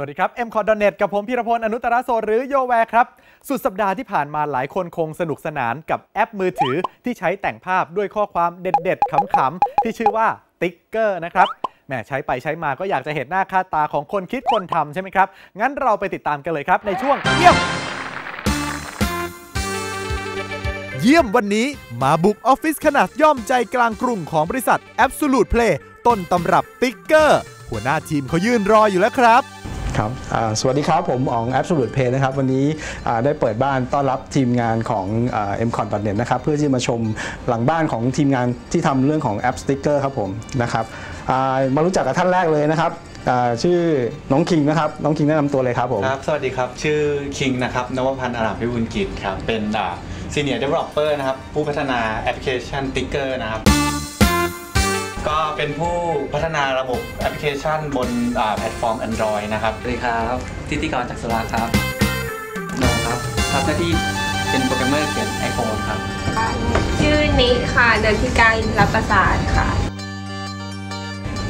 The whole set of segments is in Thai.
วัสดีครับ m c o t n e t กับผมพีรพล อนุตรโสหรือโยแวร์ครับ สุดสัปดาห์ที่ผ่านมาหลายคนคงสนุกสนานกับแอปมือถือที่ใช้แต่งภาพด้วยข้อความเด็ดๆขำๆ ที่ชื่อว่าติ๊กเกอร์นะครับแหมใช้ไปใช้มาก็อยากจะเห็นหน้าค่าตาของคนคิดคนทำใช่ไหมครับ งั้นเราไปติดตามกันเลยครับในช่วงเยี่ยม เยี่ยมวันนี้มาบุกออฟฟิศขนาดย่อมใจกลางกรุงของบริษัท Absolute Play ต้นตำรับติ๊กเกอร์หัวหน้าทีมเขายืนรออยู่แล้วครับ ครับสวัสดีครับ ผมอ๋อง Absolute Pay นะครับ วันนี้ได้เปิดบ้านต้อนรับทีมงานของอ่า m c o n n e t นะครับ เพื่อที่มาชมหลังบ้านของทีมงานที่ทำเรื่องของแอปสติ๊กเกอร์ครับผมนะครับมารู้จักกับท่านแรกเลยนะครับชื่อน้องคิงนะครับ น้องคิงแนะนำตัวเลยครับผมครับสวัสดีครับ ชื่อคิงนะครับนวพันธ์อารามพิบูลกิจครับ เป็นซีเนียร์เดเวลลอปเปอร์นะครับ ผู้พัฒนาแอปพลิเคชันติ๊กเกอร์นะครับ ก็เป็นผู้พัฒนาระบบแอปพลิเคชันบนอ่าแพลตฟอร์ม Android นะครับสวัสดีครับทิติกรจากสุราครับโนครับทำหน้าที่เป็นโปรแกรมเมอร์เขียนไอโฟนครับ ชื่อนิค่ะ เดินพิการรับประสานค่ะ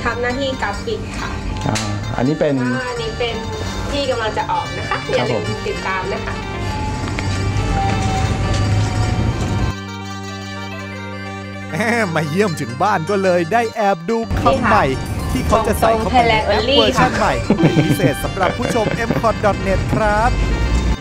ทำหน้าที่กราฟิกค่ะอ่าอันนี้เป็นก็อันนี้เป็นที่กำลังจะออกนะคะ อย่าลืมผมติดตามนะคะ มมาเยี่ยมถึงบ้านก็เลยได้แอบดูคำใหม่ ที่เขาจะใส่เข้าไปในแอปเวอร์ชันใหม่เป็นพิเศษสำหรับผู้ชม m c o t n e t ครับ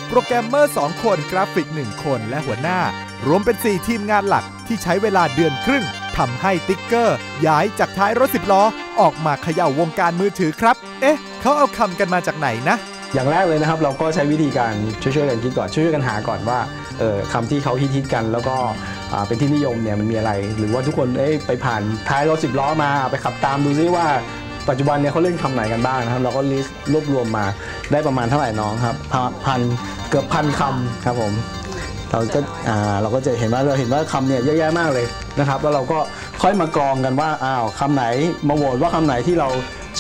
โปรแกรมเมอร์ 2 คนกราฟิก 1 คนและหัวหน้า รวมเป็น 4 ทีมงานหลักที่ใช้เวลาเดือนครึ่งทำให้ติ๊กเกอร์ ย้ายจากท้ายรถ10ล้อ ออกมาเขย่าวงการมือถือครับ เอ๊ะ เขาเอาคำกันมาจากไหนนะ อย่างแรกเลยนะครับ เราก็ใช้วิธีการช่วยๆกันคิดก่อนช่วยๆกันหาก่อนว่าเออคำที่เขาฮิตๆกันแล้วก็อ่า เป็นที่นิยมเนี่ยมันมีอะไร หรือว่าทุกคนเอ้ไปผ่านท้ายรถสิบล้อมาไปขับตามดูซิว่าปัจจุบันเนี่ยเขาเล่นคำไหนกันบ้างนะครับ เราก็ลิสต์รวบรวมมาได้ประมาณเท่าไหร่น้องครับพพันเกือบพันคำครับผมเราก็อ่าเราก็จะเห็นว่าเราเห็นว่าคำเนี่ยเยอะแยะมากเลยนะครับ แล้วเราก็ค่อยมากรองกันว่าอ้าวคำไหนมาโหวตว่าคำไหนที่เรา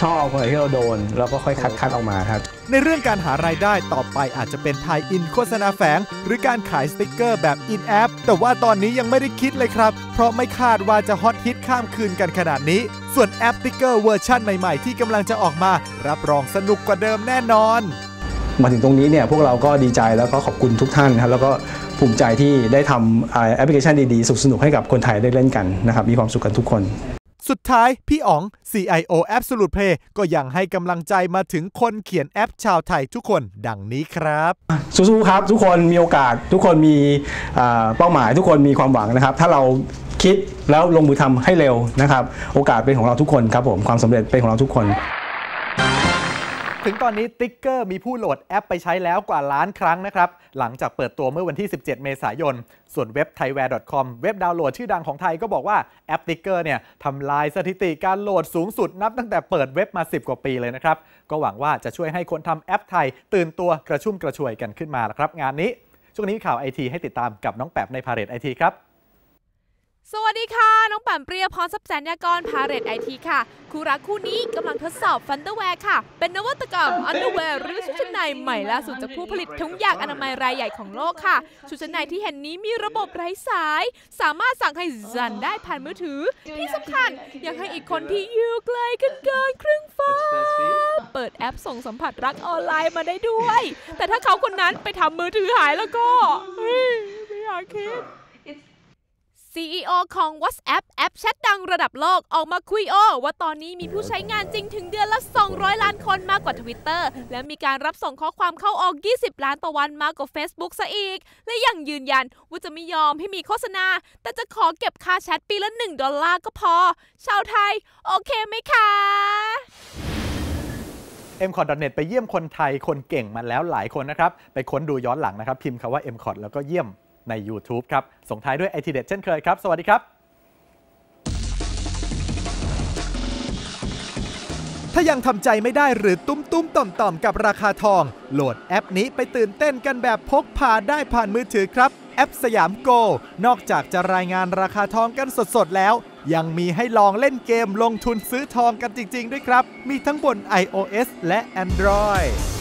ชอบคำไหนที่เราโดน เราก็ค่อยคัดคัดออกมาครับ ในเรื่องการหารายได้ต่อไปอาจจะเป็นไทยอินโฆษณาแฝง หรือการขายสติกเกอร์แบบอินแอปแต่ว่าตอนนี้ยังไม่ได้คิดเลยครับ เพราะไม่คาดว่าจะฮอตฮิตข้ามคืนกันขนาดนี้ ส่วนแอปสติกเกอร์เวอร์ชั่นใหม่ๆ ที่กำลังจะออกมา รับรองสนุกกว่าเดิมแน่นอนมาถึงตรงนี้เนี่ยพวกเราก็ดีใจแล้วก็ขอบคุณทุกท่านนะครับแล้วก็ภูมิใจที่ได้ทำอ่าแอปพลิเคชันดีๆสนุกๆให้กับคนไทยได้เล่นกันนะครับมีความสุขกันทุกคน สุดท้าย พี่อ๋อง CIO Absolute Play ก็ยังให้กำลังใจมาถึงคนเขียนแอปชาวไทยทุกคนดังนี้ครับสู้ๆครับ ทุกคนมีโอกาส ทุกคนมีเป้าหมายทุกคนมีความหวังนะครับ ถ้าเราคิดแล้วลงมือทำให้เร็วนะครับ โอกาสเป็นของเราทุกคนครับผมความสำเร็จเป็นของเราทุกคน ถึงตอนนี้ติ๊กเกอร์มีผู้โหลดแอปไปใช้แล้วกว่าล้านครั้งนะครับ หลังจากเปิดตัวเมื่อวันที่ 17 เมษายน ส่วนเว็บ thaiware.com เว็บดาวน์โหลดชื่อดังของไทยก็บอกว่าแอปติ๊กเกอร์เนี่ยทำลายสถิติการโหลดสูงสุดนับตั้งแต่เปิดเว็บมา 10 กว่าปีเลยนะครับ ก็หวังว่าจะช่วยให้คนทำแอปไทย ตื่นตัวกระชุ่มกระชวยกันขึ้นมาละครับ งานนี้ ช่วงนี้ข่าวไอทีให้ติดตามกับน้องแปบในพาเรตไอทีครับ สวัสดีค่ะ น้องแปมเปรียพรทรัพย์แสนยากรพาเรตไอทีค่ะคู่รักคู่นี้กำลังทดสอบฟันเดอร์แวร์ค่ะ เป็นนวัตกรรมอันเดอร์แวร์หรือชุดชั้นในใหม่ล่าสุดจากผู้ผลิตถุงยางอนามัยรายใหญ่ของโลกค่ะ ชุดชั้นในที่เห็นนี้มีระบบไร้สาย สามารถสั่งให้ซันได้ผ่านมือถือ ที่สำคัญยังให้อีกคนที่อยู่ไกลกันเกินครึ่งฟ้า เปิดแอปส่งสัมผัสรักออนไลน์มาได้ด้วย แต่ถ้าเขาคนนั้นไปทำมือถือหายแล้วก็ไม่อยากคิด CEO ของ WhatsApp แอปแชทดังระดับโลกออกมาคุยโอ ว่าตอนนี้มีผู้ใช้งานจริงถึงเดือนละ 200 ล้านคนมากกว่า Twitter และมีการรับส่งข้อความเข้าออก 20 ล้านต่อวันมากกว่า Facebook ซะอีก และยังยืนยันว่าจะไม่ยอมให้มีโฆษณา แต่จะขอเก็บค่าแชทปีละ 1 ดอลลาร์ก็พอ ชาวไทย โอเคไหมคะ m c o t n e t ไปเยี่ยมคนไทยคนเก่งมาแล้วหลายคนนะครับ ไปค้นดูย้อนหลังนะครับ พิมพ์คำว่า m c o t แล้วก็เยี่ยม ใน YouTube ครับ ส่งท้ายด้วยไอทีเด็ดเช่นเคยครับ สวัสดีครับ ถ้ายังทำใจไม่ได้หรือตุ้มตุ้มต่อมต่อมๆกับราคาทอง โหลดแอปนี้ไปตื่นเต้นกันแบบพกพาได้ผ่านมือถือครับแอปสยามโก นอกจากจะรายงานราคาทองกันสดๆ แล้ว ยังมีให้ลองเล่นเกมลงทุนซื้อทองกันจริง ๆ ด้วยครับ มีทั้งบน iOS และ Android